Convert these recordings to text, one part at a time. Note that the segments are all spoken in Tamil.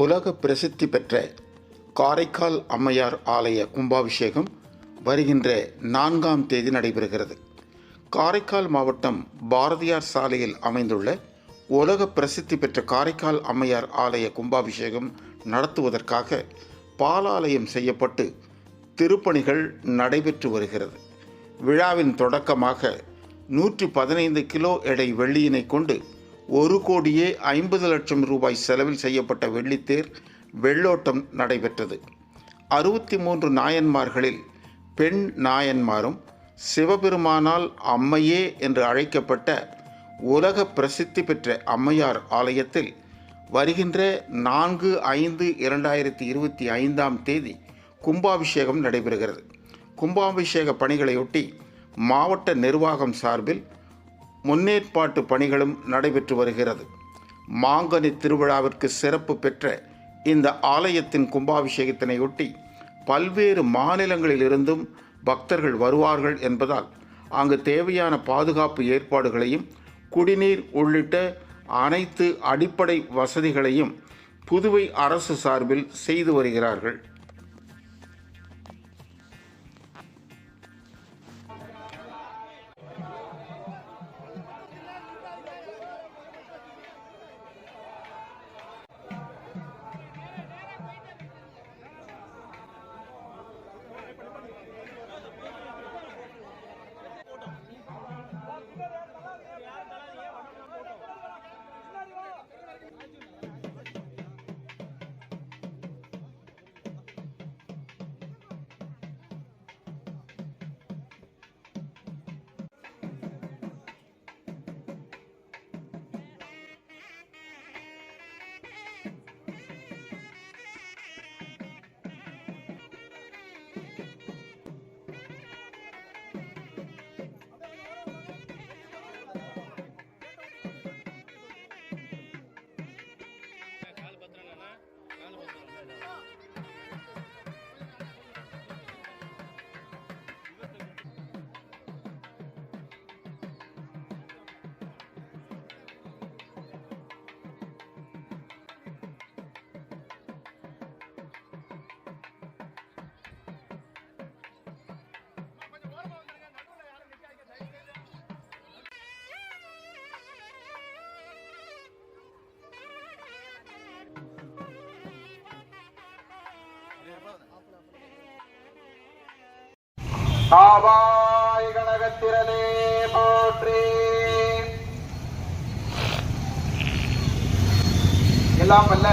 உலக பிரசித்தி பெற்ற காரைக்கால் அம்மையார் ஆலய கும்பாபிஷேகம் வருகின்ற நான்காம் தேதி நடைபெறுகிறது. காரைக்கால் மாவட்டம் பாரதியார் சாலையில் அமைந்துள்ள உலக பிரசித்தி பெற்ற காரைக்கால் அம்மையார் ஆலய கும்பாபிஷேகம் நடத்துவதற்காக பாலாலயம் செய்யப்பட்டு திருப்பணிகள் நடைபெற்று வருகிறது. விழாவின் தொடக்கமாக நூற்றி பதினைந்து கிலோ எடை வெள்ளியினை கொண்டு ஒரு கோடியே ஐம்பது லட்சம் ரூபாய் செலவில் செய்யப்பட்ட வெள்ளித்தேர் வெள்ளோட்டம் நடைபெற்றது. அறுபத்தி மூன்று நாயன்மார்களில் பெண் நாயன்மாரும் சிவபெருமானால் அம்மையே என்று அழைக்கப்பட்ட உலக பிரசித்தி பெற்ற அம்மையார் ஆலயத்தில் வருகின்ற நான்கு ஐந்து இரண்டாயிரத்தி இருபத்தி ஐந்தாம் தேதி கும்பாபிஷேகம் நடைபெறுகிறது. கும்பாபிஷேக பணிகளையொட்டி மாவட்ட நிர்வாகம் சார்பில் முன்னேற்பாட்டு பணிகளும் நடைபெற்று வருகிறது. மாங்கனி திருவிழாவிற்கு சிறப்பு பெற்ற இந்த ஆலயத்தின் கும்பாபிஷேகத்தினையொட்டி பல்வேறு மாநிலங்களிலிருந்தும் பக்தர்கள் வருவார்கள் என்பதால் அங்கு தேவையான பாதுகாப்பு ஏற்பாடுகளையும் குடிநீர் உள்ளிட்ட அனைத்து அடிப்படை வசதிகளையும் புதுவை அரசு சார்பில் செய்து வருகிறார்கள். காவாய் கனகத்திரளே போற்றி. எல்லாம் அல்ல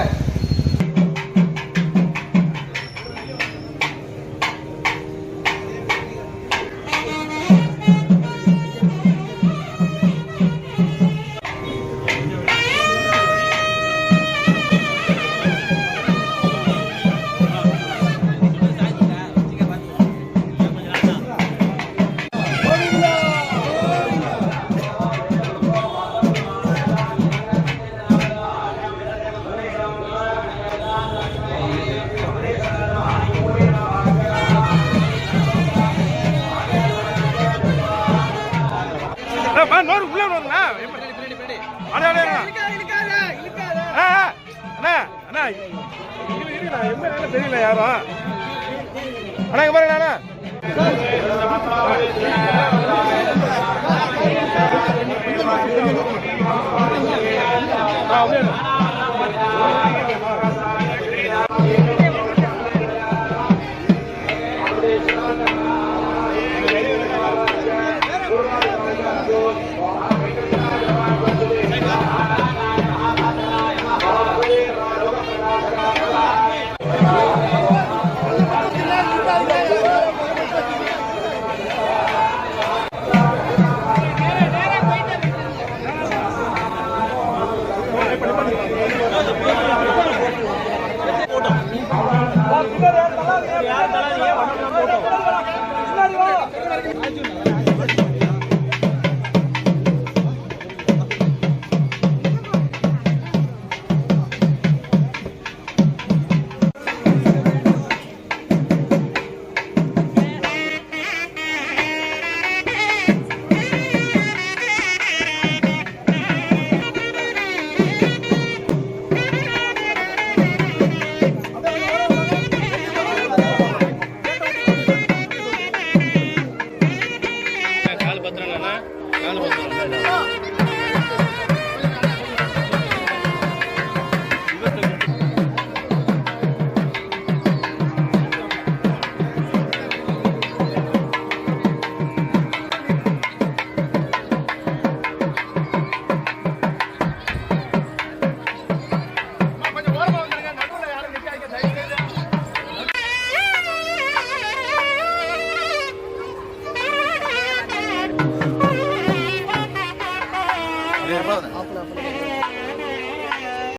தெரியல யாரும். அண்ணா இங்க பாருங்க அண்ணா. அப்படியே